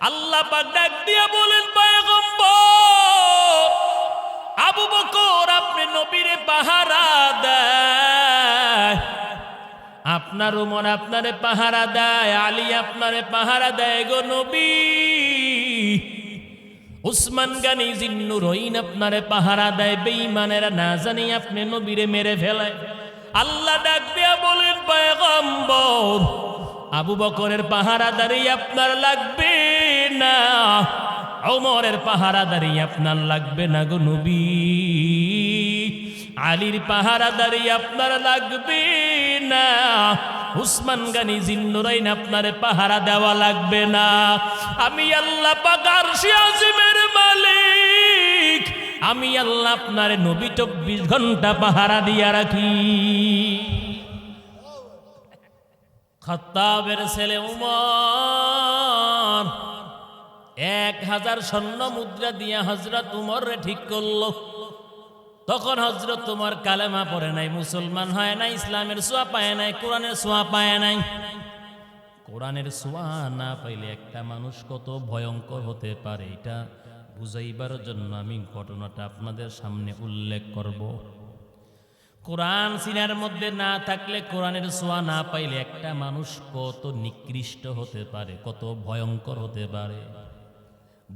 আল্লাহ ডাক দিয়া বলেন আবু বকর আপনি নবীরে পাহারা দেয়। আপনার উমর আপনারে পাহারা দেয়, আলী আপনারে পাহারা দেয় গো নবী। উসমান গানি জিন্নুর রহিন আপনারে পাহারা দেয়, বেঈমানেরা না জানি আপনি নবীরে মেরে ফেলায়। আল্লাহ ডাক দিয়া বলেন, পয়গম্বর, আবু বকরের পাহারাদারি আপনার লাগবে। না। ওমরের পাহারাদারি আপনার লাগবে না গো নবী। আলীর পাহারাদারি আপনার লাগবে না। উসমান গানি, জিন্নুরাইন আপনার পাহারা দেওয়া লাগবে না। আমি আল্লাহ পাকার আজিমের মালিক। আমি আল্লাহ আপনার নবী চব্বিশ ঘণ্টা পাহারা দিয়া রাখি। খত্তাবের ছেলে উমর। এক হাজার স্বর্ণ মুদ্রা দিয়া হজরত উমর ঠিক করল। তখন হজরত তোমার কালেমা পড়ে নাই, মুসলমান হয় নাই, ইসলামের সোয়া পায় নাই, কোরআনের সোয়া পায় নাই। কোরআনের সোয়া না পাইলে একটা মানুষ কত ভয়ঙ্কর হতে পারে, এটা বুঝাইবার জন্য আমি ঘটনাটা আপনাদের সামনে উল্লেখ করব। কোরআন সিনার মধ্যে না থাকলে, কোরআনের সোয়া না পাইলে একটা মানুষ কত নিকৃষ্ট হতে পারে, কত ভয়ঙ্কর হতে পারে।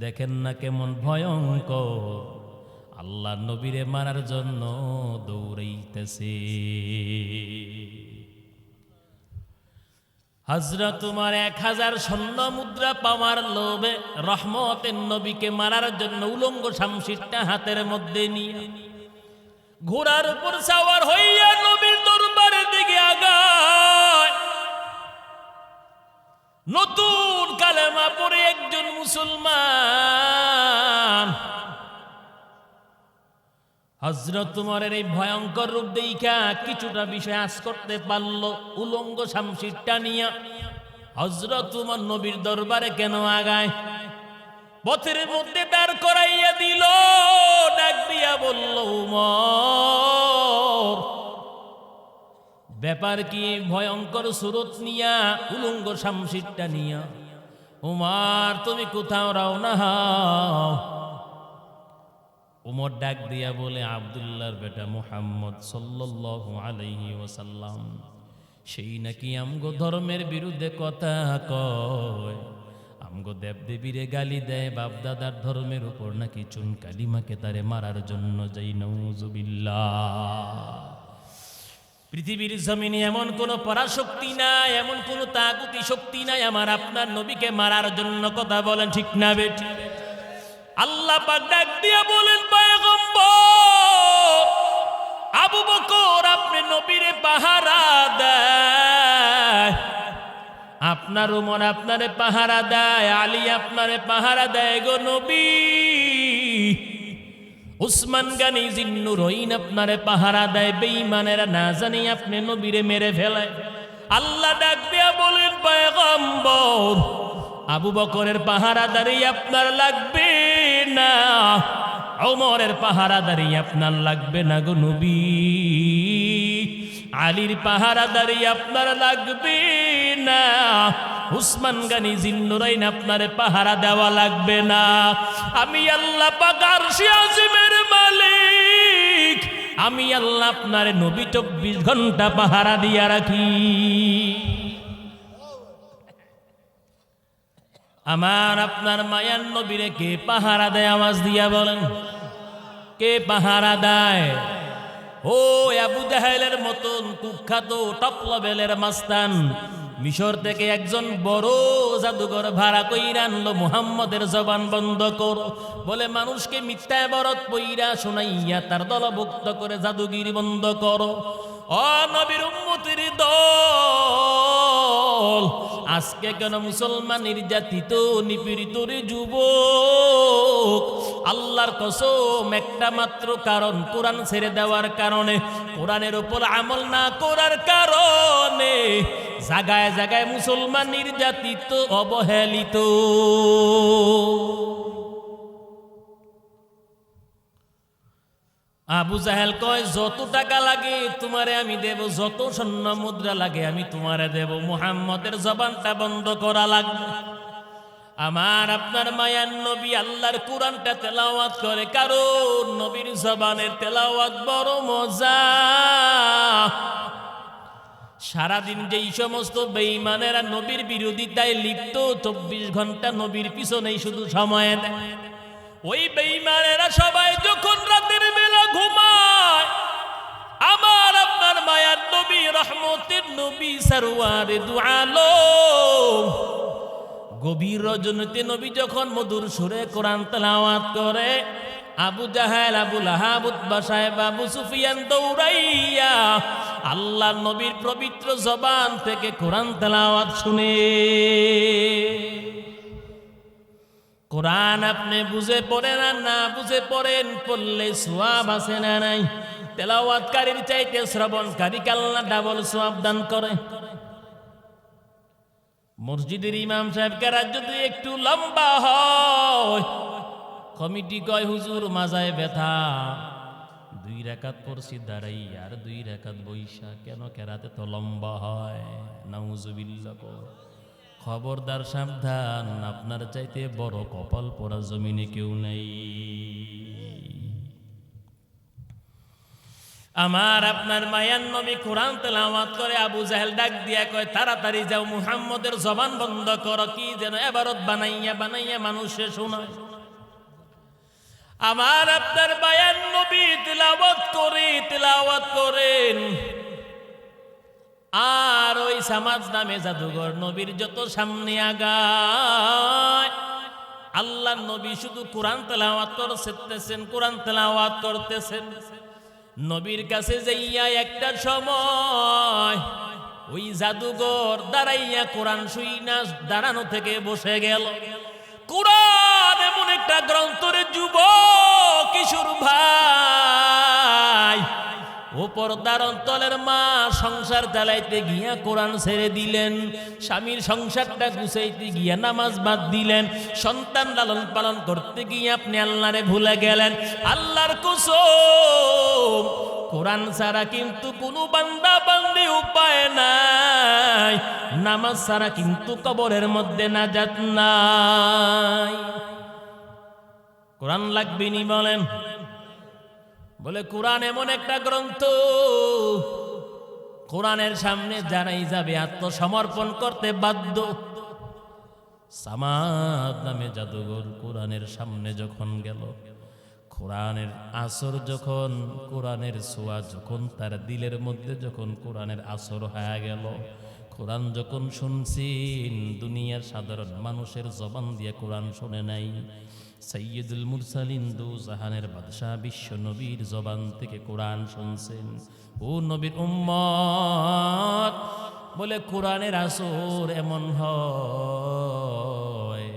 দেখেন না কেমন ভয়ঙ্কর। আল্লাহ নবীরে মারার জন্য দৌড়াইতেছে। হজরত তোমার এক হাজার স্বর্ণ মুদ্রা পাওয়ার লোভে রহমতের নবীকে মারার জন্য উলঙ্গ শামশিরটা হাতের মধ্যে নিয়ে ঘোড়ার উপর সাওয়ার হইয়া নবীর নতুন কালেমা পড়ে একজন মুসলমান। হজরত তোমারের এই ভয়ঙ্কর রূপ দেখা কিছুটা বিষয় আজ করতে পারল, উলঙ্গ শামশিরটা নিয়া। হজরত তোমার নবীর দরবারে কেন আগায়? পথের মধ্যে দাঁড় করাইয়া দিল, ডাক দিয়া বলল, উমর ব্যাপার কি? ভয়ঙ্কর সুরত নিয়া, উলঙ্গ শামশিরটা নিয়া। উমার তুমি কোথাও রাও না উমর ডাক দিয়া বলে, আবদুল্লাহর বেটা মুহাম্মদ সাল্লাল্লাহু আলাইহি ওয়াসাল্লাম, সেই নাকি আমগো ধর্মের বিরুদ্ধে কথা কয়। আমগো দেবদেবীরে গালি দেয়, বাপদাদার ধর্মের উপর নাকি চুন কালিমাকে তারে মারার জন্য যাই নউজুবিল্লাহ পৃথিবীর জমিনে এমন কোন পরাশক্তি নাই, এমন কোন তাগুতি শক্তি নাই, আমার আপনার নবীকে মারার জন্য কথা বলেন ঠিক না বেটি আল্লাহ ডাক দিয়া বলেন আবু বকর, আপনি নবীরে পাহারা দেয়। আপনার উমর আপনারে পাহারা দেয়, আলী আপনারে পাহারা দেয় গো নবী। উসমান গানি জিন্নুর রহিন আপনারে পাহারা দেয়, বেঈমানেরা না জানি আপনি নবীরে মেরে ফেলায়। আল্লাহ ডাক দিয়া বলেন, পয়গম্বর, আবু বকরের পাহারাদারি আপনার লাগবে না? ওমরের পাহারাদারি আপনার লাগবে না গো নবী। আলীর পাহারাদারি আপনার লাগবে না। উসমান গানি জিন্নুরাইন আপনার পাহারা দেওয়া লাগবে না। আমি আল্লাহ পাকার মালিক আমি আল্লাহ আপনার নবী চব্বিশ ঘণ্টা পাহারা দিয়া রাখি। আমার আপনার মায়ার নবীরে কে পাহারা দেয় আওয়াজ দিয়া বলেন? কে পাহারা দেয়? ও আবু জাহেলের মতন কুখ্যাত টপ লেভেলের মাস্তান। মিশর থেকে একজন বড় জাদুঘর ভাড়া কইরা আনলো, মুহাম্মদের জবান বন্ধ কর। বলে, মানুষকে মিথ্যায় বরত পইরা শোনাইয়া তার দলভুক্ত করে জাদুগিরি বন্ধ করো। অ নবীর উম্মতির দল আজকে কেন মুসলমান নির্যাতিত নিপীড়িত রে যুবক? আল্লাহর কসম, একটা মাত্র কারণ, কোরআন ছেড়ে দেওয়ার কারণে, কোরআনের উপর আমল না করার কারণে জাগায় জাগায় মুসলমান নির্যাতিত, অবহেলিত। আবু জাহেল কয়, যত টাকা লাগে তোমারে আমি দেব, যত স্বর্ণ মুদ্রা লাগে আমি তোমারে দেব। মুহাম্মদের জবানটা বন্ধ করা লাগবে। আমার, আপনার মায়ার নবী আল্লাহর কোরআনটা তেলাওয়াত করে। কারণ নবীর জবানের তেলাওয়াত বড় মজা। সারাদিন যেই সমস্ত বেঈমানেরা নবীর বিরোধিতায় লিপ্ত, চব্বিশ ঘণ্টা নবীর পিছনেই শুধু সময় দেয়। ওই বেঈমানেরা সবাই যখন রাতের বেলা ঘুমায়। আমার আপনার মায়ার নবী, রহমতের নবী সারওয়ারে দুআলো গভীর রজনীতে নবী যখন মধুর সুরে কোরআন তেলাওয়াত করে, আবু জাহেল, আবু লাহাব, উতবা সাহেব, আবু সুফিয়ান দৌড়াইয়া আল্লাহ নবীর পবিত্র জবান থেকে কোরআন তেলাওয়াত শুনে। কোরআন আপনি বুঝে পড়েন আর না বুঝে পড়েন, পড়লে সোয়াব আছে না নাই? তেলাওয়াতকারীর চাইতে শ্রবণকারী কাল্লা ডাবল সোয়াব দান করে? মসজিদের ইমাম সাহেবকে যদি একটু লম্বা হয়, কমিটি কয়, হুজুর, মাজায় ব্যথা। দুই রেখাত পড়ছি দাঁড়াই, আর দুই রেখাত বৈশা, কেন কেরাতে তো লম্বা হয়? নাউজুবিল্লা খবরদার সাবধান, আপনার চাইতে বড় কপাল পড়া জমিনে কেউ নেই। আমার আপনার মায়ান নবী কোরআন তেলাওয়াত করে আবু জাহেল ডাক দিয়া কয়, তাড়াতাড়ি যাও, মুহাম্মদের জবান বন্ধ করো, কি যেন এবারত বানাইয়া বানাইয়া মানুষে শোনায়। আমার আপনার মায়ান নবী তেলাওয়াত করে, তেলাওয়াত করেন। আর ওই সামাজ নামে জাদুঘর নবীর যত সামনে আগায়। আল্লাহ নবী শুধু কোরআন তেলাওয়াত করতেছেন, কোরআন তেলাওয়াত করতেছেন। নবীর কাছে যাইয়া একটা সময় ওই জাদুঘর দাঁড়াইয়া কোরআন শুই না, দাঁড়ানো থেকে বসে গেল। কোরআন এমন একটা গ্রন্থরে যুব কিশোর ভাই। ওপর দারন্তলের মা সংসার চালাইতে গিয়া কোরআন ছেড়ে দিলেন, স্বামীর সংসারটা গুছাইতে গিয়া নামাজ বাদ দিলেন, সন্তান লালন পালন করতে গিয়ে আপনি আল্লাহরে ভুলে গেলেন। আল্লাহর কুসুম, কোরআন ছাড়া কিন্তু কোনো বান্দা বান্দি উপায় নাই, নামাজ ছাড়া কিন্তু কবরের মধ্যে নাজাত নাই। কোরআন লাগবে নি বলেন? বলে, কোরআন এমন একটা গ্রন্থ। কোরআনের সামনে যারাই যাবে, আত্মসমর্পণ করতে বাধ্য। সামাদ নামে জাদুঘর কোরআনের সামনে যখন গেল, কোরআনের আসর যখন, কোরআনের সোয়া যখন, তার দিলের মধ্যে যখন কোরআনের আসর হয়ে গেল, কোরআন যখন শুনছেন দুনিয়ার সাধারণ মানুষের জবান দিয়ে কোরআন শুনে নাই সৈয়দুল মুরসালিন দু জাহানের বাদশাহ বিশ্ব নবীর জবান থেকে কোরআন শুনছেন। ও নবীর উম্মত, বলে কোরআনের আসর এমন হয়।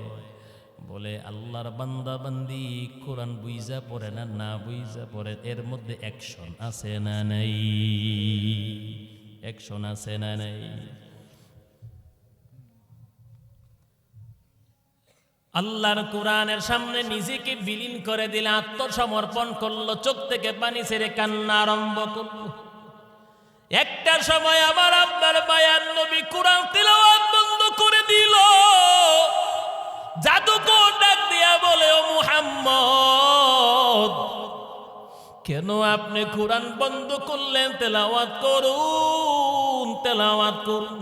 বলে আল্লাহর বান্দা বান্দি, কোরআন বুইজা পড়ে না না বুইজা পড়ে, এর মধ্যে অ্যাকশন আছে না নেই? অ্যাকশন আছে না নাই? আল্লাহর কোরআনের সামনে নিজেকে বিলীন করে দিলে আত্মসমর্পণ করল, চোখ থেকে পানি ছেড়ে কান্না আরম্ভ করল। একটা সময় আমার আপনার মায়ার নবী কোরআন তিলাওয়াত বন্ধ করে দিল। জাদুকর ডাক দিয়া বলে, ও মুহাম্মদ, কেন আপনি কোরআন বন্ধ করলেন? তেলাওয়াত করুন তেলাওয়াত করুন।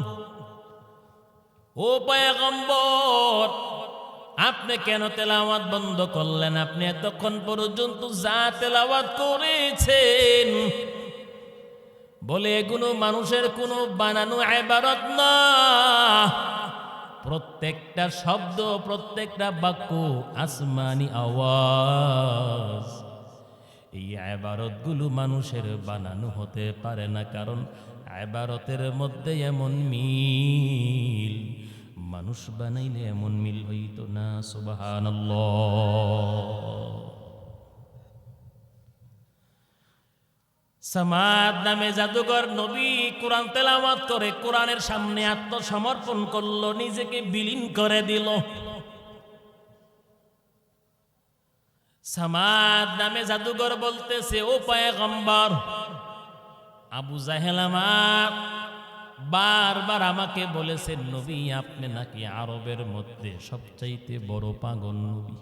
ও পয়গম্বর আপনি কেন তেলাওয়াত বন্ধ করলেন? আপনি এতক্ষণ পর্যন্ত যা তেলাওয়াত করেছেন, বলে এগুলো মানুষের কোনো বানানো এবারত না। প্রত্যেকটা শব্দ, প্রত্যেকটা বাক্য আসমানি আওয়াজ। এই আবারতগুলো মানুষের বানানো হতে পারে না, কারণ আবারতের মধ্যে এমন মিল মানুষ বানাইলে এমন মিল হইত না সুবাহান সামাদ নামে জাদুঘর নবী কোরআন তেলাওয়াত করে, কোরআনের সামনে আত্মসমর্পণ করল, নিজেকে বিলীন করে দিল। সামাদ নামে জাদুঘর বলতেছে, ও পয়গম্বর, আবু জাহেল আমার বারবার আমাকে বলেছেন, নবী, আপনি নাকি আরবের মধ্যে সবচাইতে বড় পাগল নবী?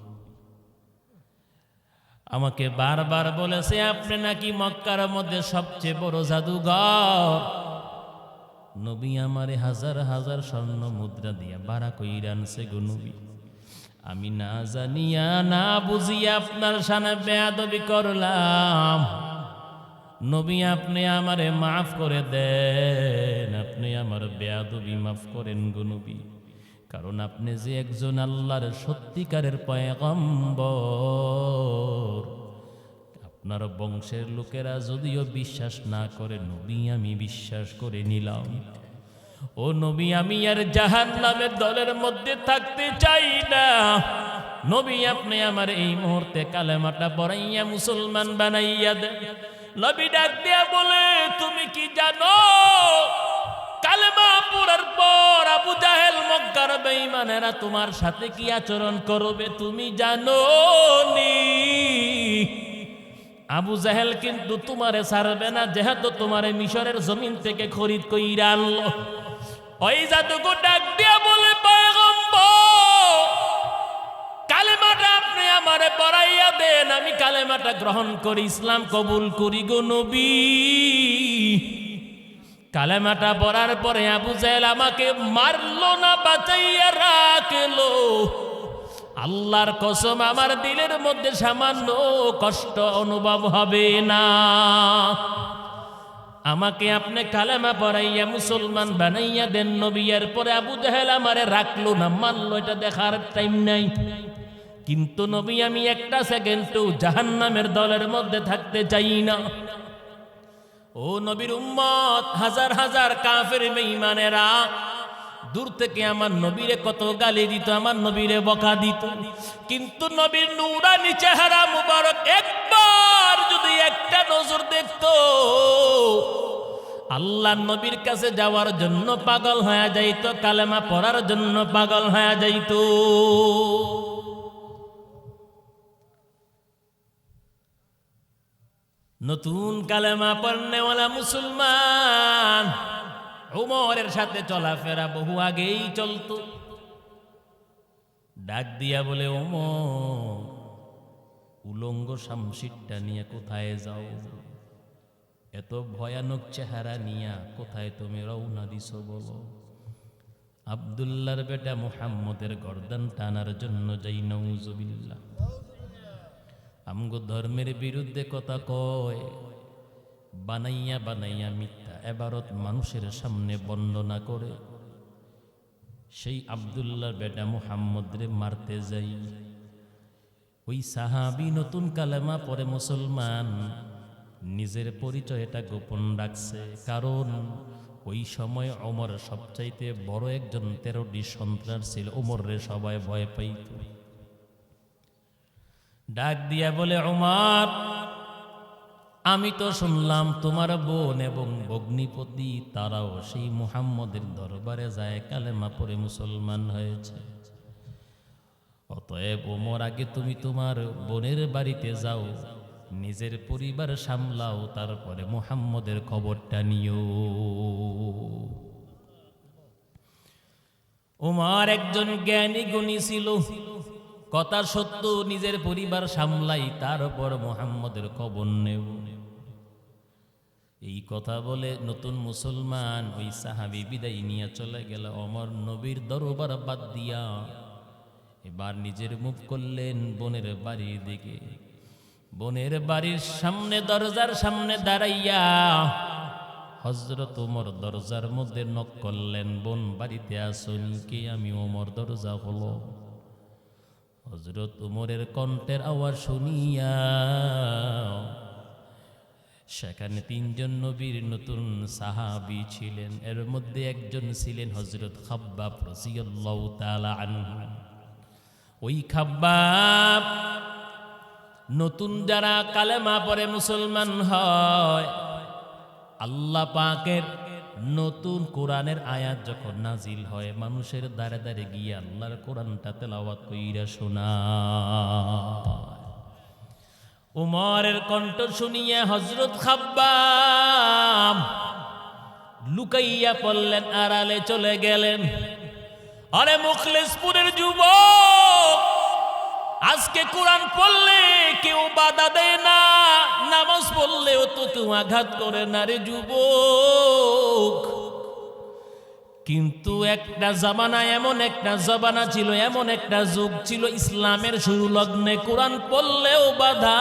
আমাকে বারবার বলেছে, আপনি নাকি মক্কার মধ্যে সবচেয়ে বড় জাদুঘর? নবী আমারে হাজার হাজার স্বর্ণ মুদ্রা দিয়া বাড়া কইরা আনছে গো নবী। আমি না জানিয়া, না বুঝিয়া আপনার সামনে বেয়াদবি করলাম। নবী, আপনি আমারে মাফ করে দেন। আপনি আমার বেয়াদবি মাফ করেন গো নবী। কারণ আপনি যে একজন আল্লাহর সত্যিকারের পয়গম্বর, আপনার বংশের লোকেরা যদিও বিশ্বাস না করে, নবী, আমি বিশ্বাস করে নিলাম। ও নবী, আমি আর জাহান নামের দলের মধ্যে থাকতে চাই না। নবী, আপনি আমার এই মুহূর্তে কালেমাটা পড়াইয়া মুসলমান বানাইয়া দে নবী ডাক দিয়া বলে, তুমি কি জানো? কালেমা পড়ার পর আবু জাহেল মক্কার বেঈমানেরা তোমার সাথে কি আচরণ করবে তুমি জানো নি আবু জাহেল কিন্তু তোমারে ছাড়বে না, যেহেতু তোমারে মিশরের জমিন থেকে খরিদ কইরা আনলো। ওই জাদুকু ডাক দিয়া আমারে পড়াইয়া দেন, আমি কালেমাটা গ্রহণ করি, ইসলাম কবুল করি গো নবী। কালেমাটা পড়ার পরে আবু জাহেল আমাকে মারলো না, বাঁচাইয়া রাখল। আল্লাহর কসম, আমার দিলের মধ্যে সামান্য কষ্ট অনুভব হবে না। আমাকে আপনি কালেমা পড়াইয়া মুসলমান বানাইয়া দেন নবিয়ার পরে আবু জাহেল আমারে রাখল না মানলো এটা দেখার টাইম নাই। কিন্তু নবী, আমি একটা সেকেন্ডও জাহান্নামের দলের মধ্যে থাকতে চাই না। ও নবীর উম্মত, হাজার হাজার কাফের বেঈমানেরা, দূর থেকে আমার নবীরে কত গালি দিত, আমার নবীরে বকা দিত। কিন্তু নবীর নুরানি চেহারা মুবারক একবার যদি একটা নজর দেখতো, আল্লাহ নবীর কাছে যাওয়ার জন্য পাগল হয়ে যাইতো, কালেমা পড়ার জন্য পাগল হয়ে যাইতো। নতুন কালেমা পড়নেওয়ালা মুসলমান। উমরের সাথে চলাফেরা বহু আগেই চলতো। ডাক দিয়া বলে ওমর উলঙ্গ শামশিরটা নিয়ে কোথায় যাও? এত ভয়ানক চেহারা নিয়া কোথায় তুমি রওনা দিছ বলো? আবদুল্লার বেটা মুহাম্মদের গর্দান টানার জন্য যাই নৌজবিল্লা আমগো ধর্মের বিরুদ্ধে কথা কয়, বানাইয়া বানাইয়া মিথ্যা এবারত মানুষের সামনে বর্ণনা করে। সেই আবদুল্লার বেটা মুহাম্মদরে মারতে যাই। ওই সাহাবি নতুন কালেমা পরে মুসলমান, নিজের পরিচয়টা গোপন রাখছে। কারণ ওই সময় অমর সবচাইতে বড় একজন তেরোটি সন্ত্রাস ছিল ওমরে সবাই ভয় পাইত। ডাক দিয়া বলে ওমার আমি তো শুনলাম তোমার বোন এবং ভগ্নিপতি, তারাও সেই মুহাম্মদের দরবারে যায়, কালেমা পরে মুসলমান হয়েছে। অতএব ওমর আগে তুমি তোমার বোনের বাড়িতে যাও, নিজের পরিবার সামলাও, তারপরে মুহাম্মদের খবরটা নিও। ওমার একজন জ্ঞানী গুণী ছিল। কথা সত্য নিজের পরিবার সামলাই তারপর মোহাম্মদের খবর নেব। এই কথা বলে নতুন মুসলমান ওই সাহাবি বিদায় নিয়ে চলে গেল অমর নবীর দরবার বাদ দিয়া। এবার নিজের মুখ করলেন বোনের বাড়ির দিকে। বোনের বাড়ির সামনে, দরজার সামনে দাঁড়াইয়া হজরত ওমর দরজার মধ্যে নক করলেন, বোন, বাড়িতে আসুন, কে আমি ওমর দরজা হলো হজরত উমরের কণ্ঠের আওয়াজ শুনিয়া সেখানে তিনজন নবীর নতুন সাহাবি ছিলেন। এর মধ্যে একজন ছিলেন হজরত খাব্বাব আনহু। ওই খাব্বাব নতুন যারা কালেমা পরে মুসলমান হয়, আল্লাহ পাকের নতুন কোরআনের আয়াত যখন নাজিল হয়, মানুষের দ্বারে দ্বারে গিয়ে আল্লাহর কোরআনটা তেলাওয়াত কইরা শোনা উমরের কণ্ঠ শুনিয়ে হজরত খাব্বাম লুকাইয়া পড়লেন, আড়ালে চলে গেলেন। আরে মুখলেশপুরের যুবক! আজকে কোরআন পড়লে কেউ বাধা দেয় না, নামাজ পড়লেও তো কেউ আঘাত করে না রে যুবক। কিন্তু একটা জামানা এমন একটা জবানা ছিল, এমন একটা যুগ ছিল ইসলামের শুরু লগ্নে কোরআন পড়লেও বাধা,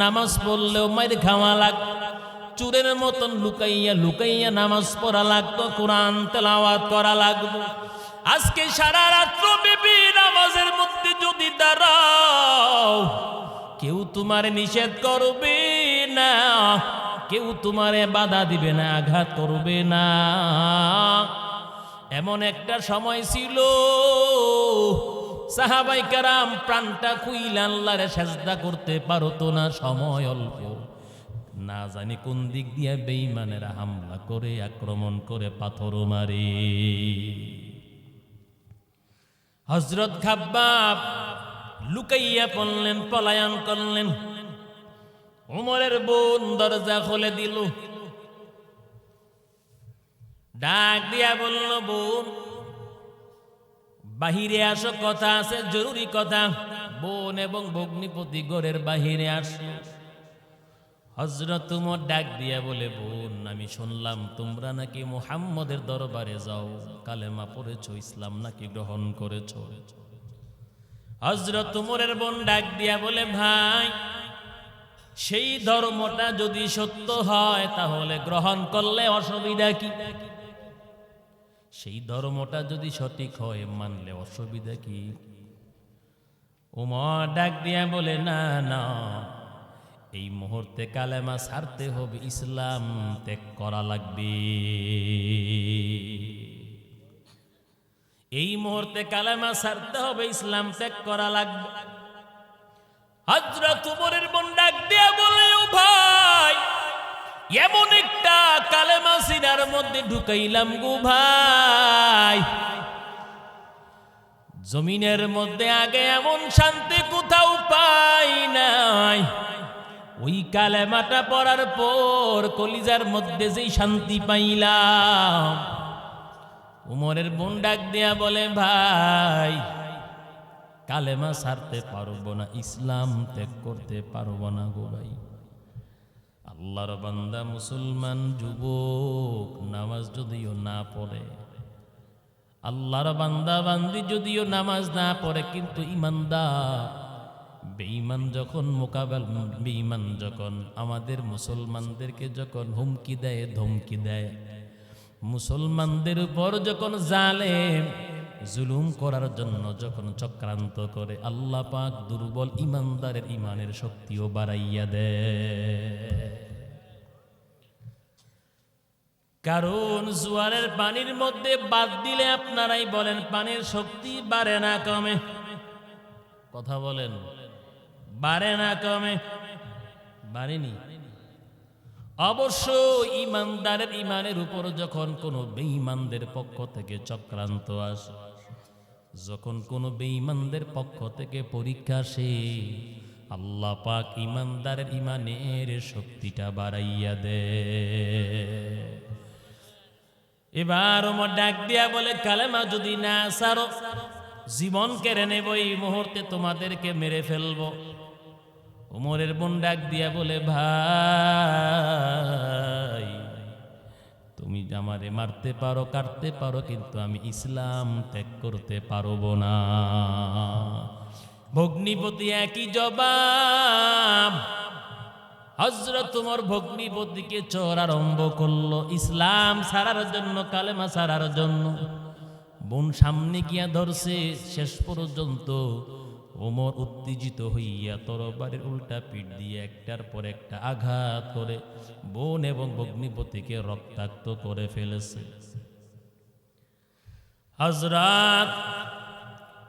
নামাজ পড়লেও মায়ের খাওয়া লাগ, চুরের মতন লুকাইয়া লুকাইয়া নামাজ পড়া লাগতো, কোরআন তেলাওয়াত করা লাগতো। আজকে সারা রাত্র বিবি নামাজের কেউ তোমার নিষেধ করবে না। কেউ তোমারে বাধা দিবে না, আঘাত করবে না। এমন একটা সময় ছিল, সাহাবাই কারাম প্রাণটা খুইল আল্লাহরে সেজদা করতে পারতো না, সময় অল্প। না জানি কোন দিক দিয়ে বেঈমানেরা হামলা করে, আক্রমণ করে, পাথর মারে। হজরত খাব্বাব লুকাইয়া পড়লেন, পলায়ন করলেন। উমরের বোন দরজা খুলে দিল। ডাক দিয়া বলল, বোন, বাহিরে আসো, কথা আছে, জরুরি কথা। বোন এবং ভগ্নিপতি গড়ের বাহিরে আসো হজরত তুমর ডাক দিয়া বলে, বোন, আমি শুনলাম তোমরা নাকি মুহাম্মদের দরবারে যাও, কালেমা পড়েছো, ইসলাম নাকি গ্রহণ করেছ। হজরত তুমরের বোন ডাক দিয়া বলে, ভাই, সেই ধর্মটা যদি সত্য হয়, তাহলে গ্রহণ করলে অসুবিধা কি? সেই ধর্মটা যদি সঠিক হয়, মানলে অসুবিধা কি? উমর ডাক দিয়া বলে, না না, এই মুহূর্তে কালেমা ছাড়তে হবে, ইসলাম ত্যাগ করা লাগবে। এই মুহূর্তে কালেমা ছাড়তে হবে, ইসলাম ত্যাগ করা লাগবে। হজরত উমরের বোন ডাক দিয়া বলে, ও ভাই, এমন একটা কালেমা সিনার মধ্যে ঢুকাইলাম গো ভাই। জমিনের মধ্যে আগে এমন শান্তি কোথাও পাই নাই। ওই কালেমাটা পড়ার পর কলিজার মধ্যে যেই শান্তি পাইলাম। উমরের বোন ডাক দেয়া বলে, ভাই, কালেমা সারতে পারব না, ইসলাম ত্যাগ করতে পারব না গো ভাই। আল্লাহর বান্দা মুসলমান, যুবক, নামাজ যদিও না পড়ে, আল্লাহর বান্দা বান্দি যদিও নামাজ না পড়ে, কিন্তু ইমানদার, বেঈমান যখন মোকাবেল, বেঈমান যখন আমাদের মুসলমানদেরকে যখন হুমকি দেয়, ধমকি দেয় মুসলমানদের উপর যখন জালে জুলুম করার জন্য যখন চক্রান্ত করে, আল্লাহ পাক দুর্বল ইমানদারের ইমানের শক্তিও বাড়াইয়া দেয়। কারণ জোয়ারের পানির মধ্যে বাদ দিলে আপনারাই বলেন, পানির শক্তি বাড়ে না কমে। কথা বলেন, বাড়ে না কমে। বাড়েনি। অবশ্য ইমানদারের ইমানের উপর যখন কোনো বেঈমানদের পক্ষ থেকে চক্রান্ত আসে, যখন কোনো বেঈমানদের পক্ষ থেকে পরীক্ষা আসে, আল্লাহ পাক ইমানদারের ইমানের শক্তিটা বাড়াইয়া দে। এবার ওমর ডাক দিয়া বলে, কালেমা যদি না সারো, জীবন কেড়ে নেব, এই মুহূর্তে তোমাদেরকে মেরে ফেলব। ওমরের বোন ডাক দিয়া বলে, ভাই, তুমি আমারে মারতে পারো, কাটতে পারো, কিন্তু আমি ইসলাম ত্যাগ করতে পারব না। ভগ্নিপতি একই জবাব হজরত তোমার ভগ্নিপতিকে চোর আরম্ভ করল, ইসলাম ছাড়ার জন্য, কালেমা সারার জন্য। বোন সামনে গিয়া ধরছে, শেষ পর্যন্ত ওমর উত্তেজিত হইয়া তরবারের উল্টা পিঠ দিয়ে একটার পর একটা আঘাত করে বোন এবং ভগ্নিপতিকে রক্তাক্ত করে ফেলেছে। হজরত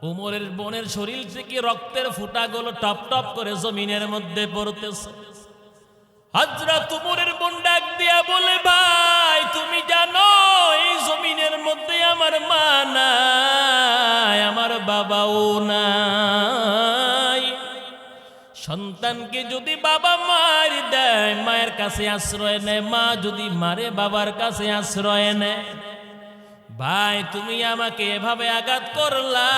উমরের বোনের শরীর থেকে রক্তের ফুটাগুলো টপ টপ করে জমিনের মধ্যে পড়তেছে। হজরত উমরের বোন ডাক দিয়া বলে, ভাই, তুমি জানো, এই জমিনের মধ্যে আমার মা নাই, আমার বাবাও নাই। সন্তানকে যদি বাবা মার দেয়, মায়ের কাছে আশ্রয় নেয়, মা যদি মারে, বাবার কাছে আশ্রয় নেয়। ভাই, তুমি আমাকে এভাবে আঘাত করলা।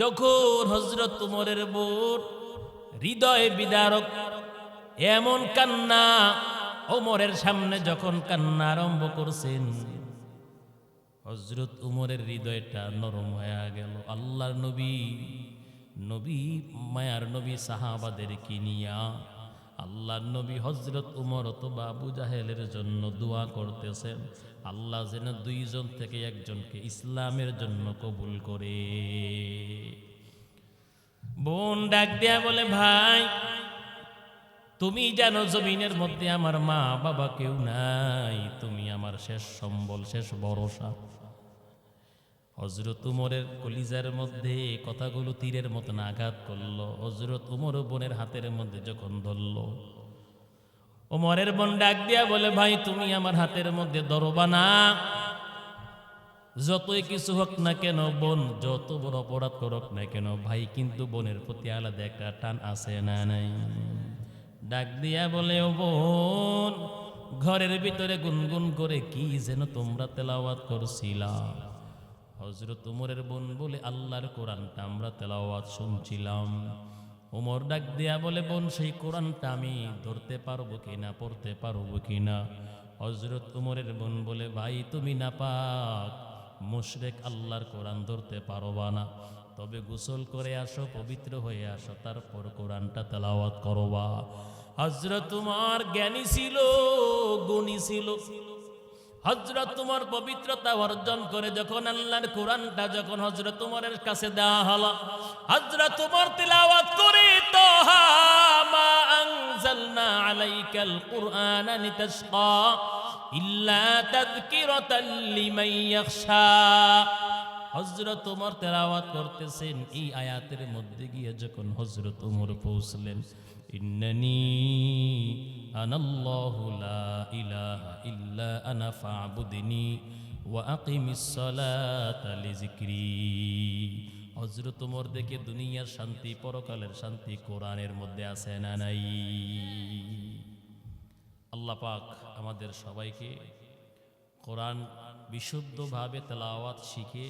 যখন হজরত তুমরের বোর হৃদয় বিদারক, এমন কান্না ওমরের সামনে যখন কান্না আরম্ভ করছেন হজরত উমরের হৃদয়টা নরম হয়ে গেল। আল্লাহর নবী নবী, মায়ার নবী সাহাবাদের কিনিয়া আল্লাহ নবী হজরত উমর অথবা আবু জাহেলের জন্য দোয়া করতেছেন। আল্লাহ যেন দুইজন থেকে একজনকে ইসলামের জন্য কবুল করে। বোন ডাক দেয়া বলে, ভাই, তুমি জানো জমিনের মধ্যে আমার মা বাবা কেউ নাই। তুমি আমার শেষ সম্বল, শেষ ভরসা। হজরত উমরের কলিজার মধ্যে কথাগুলো তীরের মতন আঘাত করল। হজরত উমর বোনের হাতের মধ্যে যখন ধরলো। ওমরের বোন ডাক দিয়া বলে, ভাই, তুমি আমার হাতের মধ্যে ধরবা না। যতই কিছু হোক না কেন বোন, যত বড় অপরাধ করক না কেন, ভাই, কিন্তু বোনের প্রতি আলাদা একটা টান আছে না নাই? ডাক দিয়া বলে, ও বোন, ঘরের ভিতরে গুনগুন করে কি যেন তোমরা তেলাওয়াত করছিলা? হজরত উমরের বোন বলে আল্লাহর কোরআনটা আমরা তেলাওয়াত শুনছিলাম। উমর ডাক দিয়া বলে, বোন, সেই কোরআনটা আমি ধরতে পারব কিনা, পড়তে পারব কিনা? হজরত উমরের বোন বলে, ভাই, তুমি না পাক মুশরেক আল্লাহর কোরআন ধরতে পারবা না। তবে গোসল করে আসো, পবিত্র হয়ে আসো, তারপর কোরআনটা তেলাওয়াত করবা। হজরত তোমার জ্ঞানী ছিল, গুণী ছিল। হজরত তোমার পবিত্রতা অর্জন করে যখন আল্লাহর কোরআনটা যখন হজরত তোমারের কাছে দেওয়া হলো হজরত তোমার তিলাওয়াত করে তো মা আনজালনা আলাইকাল কুরআন লিতাশকা ইল্লা তাযকিরাতাল লিমান ইয়াখশা। হজরত উমর তেলাওয়াত করতেছেন, এই আয়াতের মধ্যে গিয়ে যখন হজরত উমর পৌঁছলেন, ইন্নানি আনাল্লাহু লা ইলাহা ইল্লা আনা ফা'বুদনি ওয়া আকিমিস সালাতা লিযিকরি। হজরত উমর দেখে দুনিয়ার শান্তি, পরকালের শান্তি কোরআনের মধ্যে আছে না নাই? আল্লাহ পাক আমাদের সবাইকে কোরআন বিশুদ্ধভাবে তেলাওয়াত শিখে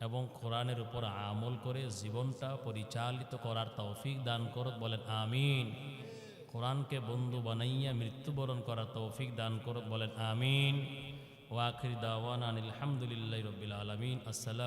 এবং কোরআনের উপর আমল করে জীবনটা পরিচালিত করার তৌফিক দান করত বলেন আমিন। কোরআনকে বন্ধু বানাইয়া মৃত্যুবরণ করার তৌফিক দান করত বলেন আমিন। ওয়াখির দাওয়ান আলহামদুলিল্লাহ রবিল আলমিন। আসসালাম